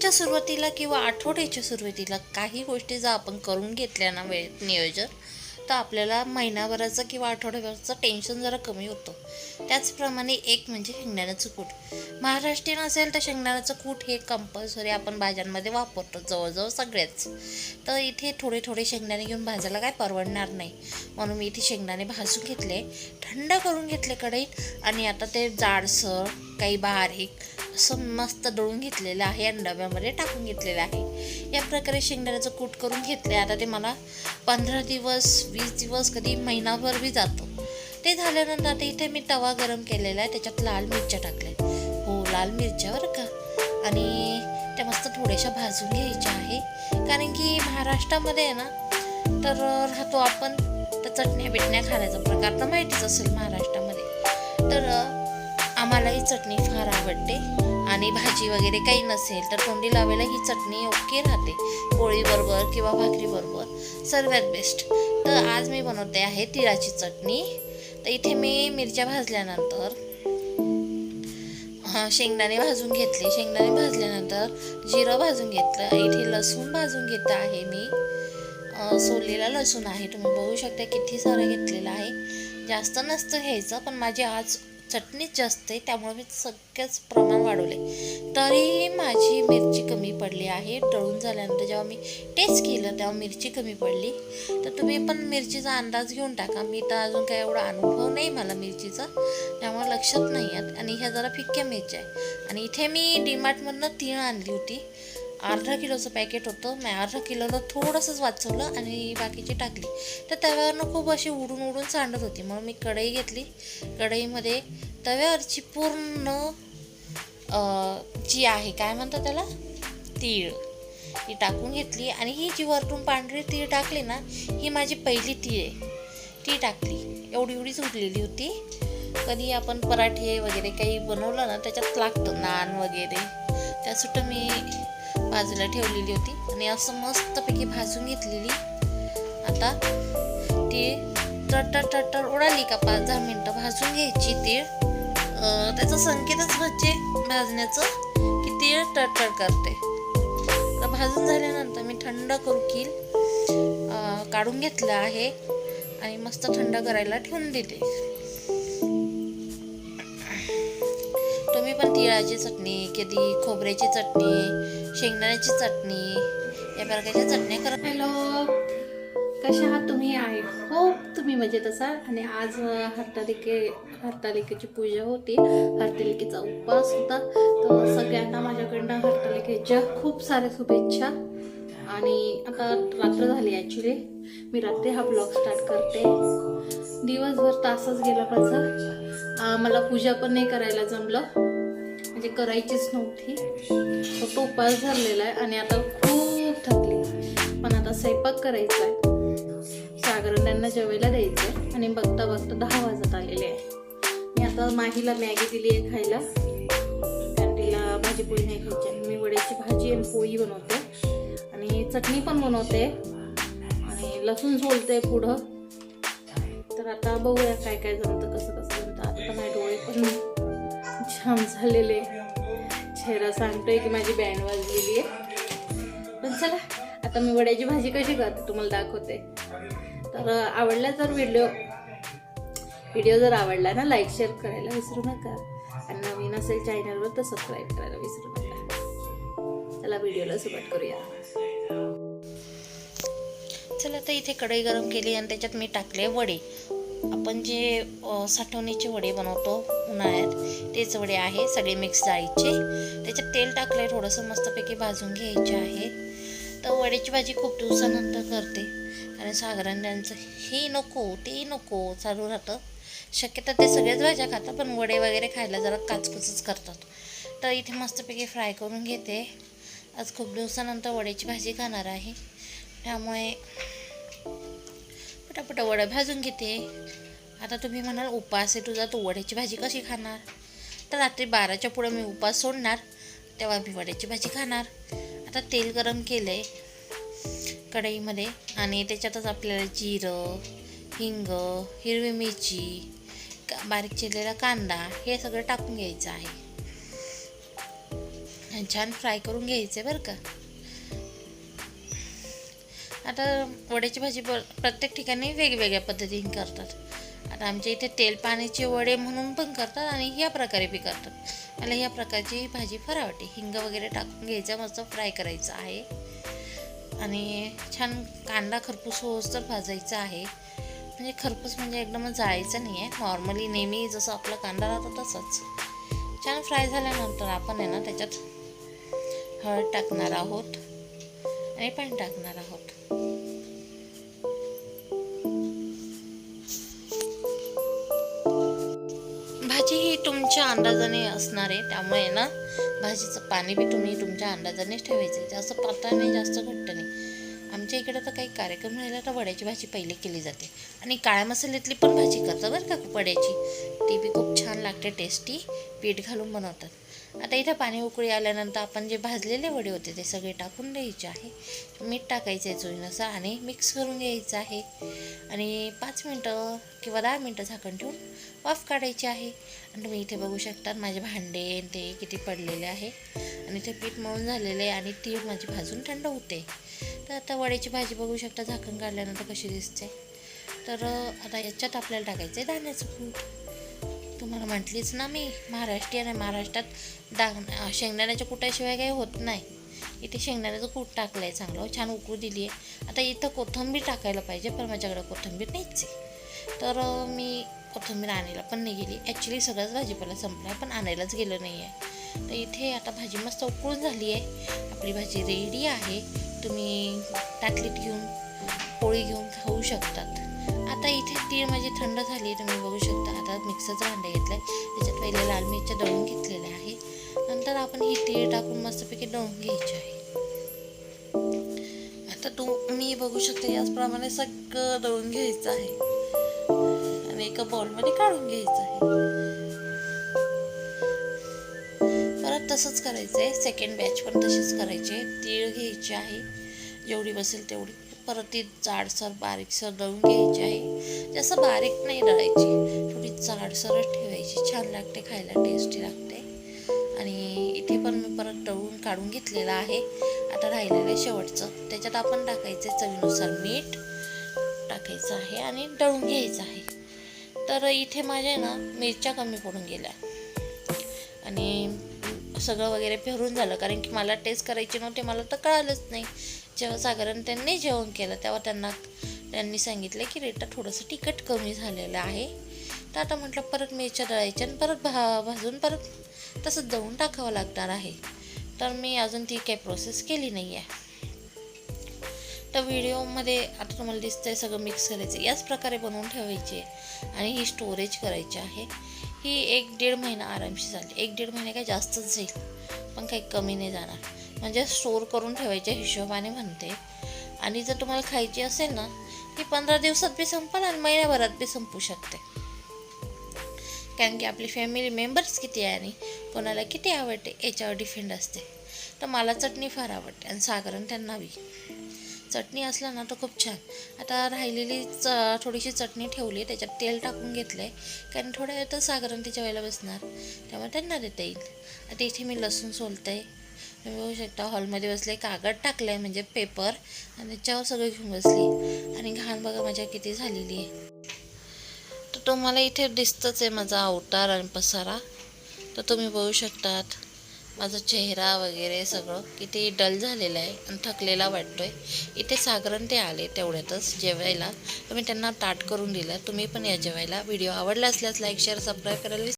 महिन्याच्या सुरुवातीला किंवा आठवड्याच्या सुरुवातीला काही गोष्टी जर आपण करून घेतल्या ना वेळेत नियोजन तर आपल्याला महिनाभराचं किंवा आठवड्याभराचं टेन्शन जरा कमी होतं. त्याचप्रमाणे एक म्हणजे शेंगदाण्याचं कूट. महाराष्ट्रीयन असेल तर शेंगदाण्याचं कूट हे कंपल्सरी आपण भाज्यांमध्ये वापरतो जवळजवळ सगळेच तर इथे थोडे थोडे शेंगदाणे घेऊन भाजायला काय परवडणार नाही. म्हणून मी इथे शेंगदाणे भाजून घेतले थंड करून घेतले कढईत. आणि आता ते जाडसर काही बारीक असं मस्त दळून घेतलेलं आहे आणि डब्यामध्ये टाकून घेतलेलं आहे. या प्रकारे शेंगदाण्याचं कूट करून घेतले आता ते मला पंधरा दिवस वीस दिवस कधी महिनाभर बी जातो. ते झाल्यानंतर आता इथे मी तवा गरम केलेला आहे. त्याच्यात लाल मिरच्या टाकल्या हो लाल मिरच्या बरं का. आणि त्या मस्त थोड्याशा भाजून घ्यायच्या आहे. कारण की महाराष्ट्रामध्ये आहे ना तर राहतो आपण तर चटण्या बिटण्या खाण्याचा प्रकार तर माहितीच असेल महाराष्ट्रामध्ये. तर आम्हाला ही चटणी फार आवडते. आणि भाजी वगैरे काही नसेल तर तोंडी लावायला ही चटणी ओके राहते. पोळीबरोबर किंवा भाकरीबरोबर सर्वात बेस्ट तर आज मी बनवते आहे तिळाची चटणी. तर इथे मी मिरच्या भाजल्यानंतर शेंगदाणे भाजून घेतले. शेंगदाणे भाजल्यानंतर जिरं भाजून घेतलं. इथे लसूण भाजून घेत आहे मी. सोललेला लसूण आहे. तुम्ही बघू शकता किती सारं घेतलेलं आहे. जास्त नसतं घ्यायचं पण माझी आज चटणीच जास्त आहे त्यामुळे मी सगळ्याच प्रमाण वाढवले. तरीही माझी मिरची कमी पडली आहे. टळून झाल्यानंतर जेव्हा मी टेस्ट केलं तेव्हा मिरची कमी पडली. तर तुम्ही पण मिरचीचा अंदाज घेऊन टाका. मी तर अजून काही एवढा अनुभव नाही मला मिरचीचा. त्यामुळे लक्षात नाही आहेत आणि ह्या जरा फिक्क्या मिरच्या आहे आणि इथे मी डीमार्टमधनं तीळ आणली होती. अर्धा किलोचं पॅकेट होतं. मी अर्धा किलोला थोडंसंच वाचवलं आणि बाकीची टाकली. तर तव्यावरनं खूप अशी उडून उडून सांडत होती. मग मी कढई घेतली. कढईमध्ये तव्यावरची पूर्ण जी आहे काय म्हणतात त्याला? तीळ. ती टाकून घेतली आणि ही जी वरतून पांढरी तीळ टाकली ना ही माझी पहिली तीळ आहे. ती टाकली. एवढी एवढीच उरलेली होती. कधी आपण पराठे वगैरे काही बनवलं ना त्याच्यात लागतं नान वगैरे. त्यासाठी मी बाजूला ठेवलेली होती. आणि असं मस्तपैकी भाजून घेतलेली. आता ती टटर टटर उडाली का पाच दहा मिनटं भाजून घ्यायची तीळ त्याचं त्याचा संकेतच म्हणजे भाजण्याचं की तीळ टटर करते तर भाजून झाल्यानंतर मी थंड करू काढून घेतलं आहे आणि मस्त थंड करायला ठेवून दिले तुम्ही पण तिळाची चटणी कधी खोबऱ्याची चटणी शेंगदाण्याची चटणी. या प्रकारच्या चटण्या करा हॅलो कशा आहात तुम्ही? आहे हो तुम्ही मजेत असाल. आणि आज हरतालिके हरतालिकेची पूजा होती. हरतालिकेचा उपवास होता. तर सगळ्यांना माझ्याकडनं हरतालिकेच्या खूप साऱ्या शुभेच्छा. आणि आता रात्र झाली ॲक्च्युली मी रात्री हा ब्लॉग स्टार्ट करते. दिवसभर तासच गेला माझा. मला पूजा पण नाही करायला जमलं. म्हणजे करायचीच नव्हती. फक्त उपास झालेला आहे आणि आता खूप थकली पण आता स्वयंपाक करायचा आहे. सागरन त्यांना जेवायला द्यायचं आहे आणि बघता बघता दहा वाजत आलेले आहे. मी आता माहीला मॅगी दिली आहे खायला. कारण तिला भाजी पोळी नाही खायची आणि मी वड्याची भाजी आणि पोळी बनवते. आणि चटणी पण बनवते. आणि लसूण सोलते पुढं. तर आता बघूया काय काय जमतं कसं कसं जमतं. आता नाही माझे डोळे पण जाम झालेले चेहरा सांगतोय की माझी बँड वाजलेली आहे. पण चला आता मी वड्याची भाजी कशी करते तुम्हाला दाखवते. तर आवडला तर व्हिडिओ व्हिडिओ जर आवडला ना लाईक शेअर करायला विसरू नका. आणि नवीन असेल चॅनलवर तर सबस्क्राईब करायला विसरू नका. चला व्हिडिओला सुरुवात करूया. चला तर इथे कढई गरम केली आणि त्याच्यात मी टाकले वडे. आपण जे साठवणीचे वडे बनवतो उन्हाळ्यात तेच वडे आहे सगळे मिक्स डाळीचे त्याच्यात तेल टाकले थोडंसं मस्तपैकी भाजून घ्यायचे आहे. तर वड्याची भाजी खूप दिवसानंतर करते. कारण साधारण त्यांचं हे नको ते नको चालू राहतं. शक्यतो ते सगळ्याच भाज्या खातात पण वडे वगैरे खायला जरा काचकुचच करतात. तर इथे मस्तपैकी फ्राय करून घेते. आज खूप दिवसानंतर वड्याची भाजी खाणार आहे. त्यामुळे पटापटा वडं भाजून घेते. आता तुम्ही म्हणाल उपास आहे तुझा तू वड्याची भाजी कशी खाणार? तर रात्री बाराच्या पुढं मी उपास सोडणार तेव्हा मी वड्याची भाजी खाणार. आता तेल गरम केलं आहे कढईमध्ये आणि त्याच्यातच आपल्याला जिरं हिंग हिरवी मिरची का बारीक चिरलेला कांदा हे सगळं टाकून घ्यायचं आहे. छान फ्राय करून घ्यायचं आहे बरं का. आता वड्याची भाजी ब प्रत्येक ठिकाणी वेगवेगळ्या पद्धतीने करतात. आता आमच्या इथे तेल पाण्याचे वडे म्हणून पण करतात आणि ह्या प्रकारे बी करतात. मला ह्या प्रकारची भाजी फार आवडते. हिंग वगैरे टाकून घ्यायचा मस्त फ्राय करायचं आहे. आणि छान कांदा खरपूस होस तर भाजायचा आहे. म्हणजे खरपूस म्हणजे एकदमच जाळायचं नाही आहे नॉर्मली नेहमी जसं आपला कांदा राहतो तसंच. छान फ्राय झाल्यानंतर आपण आहे ना त्याच्यात हळद टाकणार आहोत आणि पाणी टाकणार आहोत. तुमच्या अंदाजाने असणार आहे. त्यामुळे ना भाजीचं पाणी बी तुम्ही तुमच्या अंदाजानेच ठेवायचं. आहे जास्त पातळ नाही जास्त घट्ट नाही. आमच्या इकडे तर काही कार्यक्रम राहिला तर वड्याची भाजी पहिले केली जाते. आणि काळ्या मसाल्यातली पण भाजी करतात बरं का वड्याची. ती बी खूप छान लागते टेस्टी पीठ घालून बनवतात. आता इथं पाणी उकळी आल्यानंतर आपण जे भाजलेले वडे होते ते सगळे टाकून द्यायचे आहे. मीठ टाकायचं आहे चोळीनुसार आणि मिक्स करून घ्यायचं आहे. आणि पाच मिनटं किंवा दहा मिनटं झाकण ठेवून वाफ काढायची आहे. आणि तुम्ही इथे बघू शकता माझे भांडे आणि ते किती पडलेले आहे. आणि ते पीठ मळून झालेले आहे आणि तीळ माझी भाजून थंड होते. तर आता वड्याची भाजी बघू शकता झाकण काढल्यानंतर कशी दिसते. तर आता याच्यात आपल्याला टाकायचं आहे दाण्याचं कूट. तुम्हाला म्हटलीच ना मी महाराष्ट्रीयन आहे महाराष्ट्रात दा शेंगदाण्याच्या कुटाशिवाय काही होत नाही. इथे शेंगदाण्याचं कूट टाकलं आहे चांगलं छान उकळू दिली आहे आता इथं कोथिंबीर टाकायला पाहिजे पण माझ्याकडे कोथिंबीर नाहीच आहे तर मी कोथिंबीर आणायला पण नाही गेली. ॲक्च्युली सगळंच भाजीपाला संपला आहे पण आणायलाच गेलं नाही आहे तर इथे आता भाजी मस्त उकळून झाली आहे आपली भाजी रेडी आहे. तुम्ही ताटलीत घेऊन पोळी घेऊन खाऊ शकतात. आता इथे तीळ माझी थंड झाली तुम्ही बघू शकता. आता मिक्सरचं भांडं घेतलं आहे त्याच्यात पहिले लाल मिरच्या दळून घेतलेल्या आहे नंतर आपण ही तीळ टाकून मस्तपैकी दळून घ्यायची आहे. आता तुम्ही बघू शकता याचप्रमाणे सगळं दळून घ्यायचं आहे. आणि एका बाउलमध्ये काढून घ्यायचं आहे. परत तसंच करायचं आहे सेकंड बॅच पण तशीच करायची आहे. तीळ घ्यायची आहे. जेवढी बसेल तेवढी. परत ती जाडसर बारीकसर दळून घ्यायची आहे. जास्त बारीक नाही दळायची. थोडी जाडसरच ठेवायची. छान लागते खायला. टेस्टी लागते. आणि इथे पण मी परत दळून काढून घेतलेलं आहे. आता राहिलेलं आहे शेवटचं. त्याच्यात आपण टाकायचं चवीनुसार मीठ टाकायचं आहे आणि दळून घ्यायचं आहे. तर इथे माझ्या ना मिरच्या कमी पडून गेल्या. आणि सगळं वगैरे फिरून झालं. कारण की मला टेस्ट करायची नव्हते मला तर कळालंच नाही. जेव्हा साधारण त्यांनी जेवण केलं तेव्हा त्यांना त्यांनी सांगितलं की रेटा थोडंसं तिखट कमी झालेलं आहे. तर आता म्हटलं परत मिरच्या दळायच्या आणि परत भा भाजून परत तसंच दळून टाकावं लागणार आहे. तर मी अजून ती काही प्रोसेस केली नाही आहे तर व्हिडिओमध्ये आता तुम्हाला दिसतंय सगळं मिक्स करायचं याच प्रकारे बनवून ठेवायची आहे आणि ही स्टोरेज करायची आहे. ही एक दीड महिना आरामशी झाली एक दीड महिने काही जास्तच जाईल पण काही कमी नाही जाणार. म्हणजे स्टोर करून ठेवायच्या हिशोबाने म्हणते. आणि जर तुम्हाला खायची असेल ना ती पंधरा दिवसात बी संपेल आणि महिन्याभरात बी संपू शकते. कारण की आपली फॅमिली मेंबर्स किती आहे आणि कोणाला किती आवडते याच्यावर डिफेंड असते. तर मला चटणी फार आवडते आणि साधारण त्यांना बी. चटणी असला ना तर खूप छान. आता राहिलेली च थोडीशी चटणी ठेवली त्याच्यात तेल टाकून घेतलं आहे कारण थोड्या वेळ तर साधारण तिच्या वेळेला बसणार. त्यामुळे त्यांना देता येईल. आता इथे मी लसूण सोलते आहे तुम्ही बघू शकता हॉलमध्ये बसले कागद टाकलं आहे म्हणजे पेपर आणि त्याच्यावर सगळं घेऊन बसली. आणि घाण बघा माझ्या किती झालेली आहे. तर तुम्हाला इथे दिसतंच आहे माझा अवतार आणि पसारा. तर तुम्ही बघू शकतात. माझा चेहरा वगैरे सगळं किती डल झालेलं आहे आणि थकलेला वाटतोय. इथे साधारण ते आले तेवढ्यातच जेवायला. तर मी त्यांना ताट करून दिलं. तुम्ही पण या जेवायला. व्हिडिओ आवडला असल्यास लाईक शेअर सबस्क्राईब करायला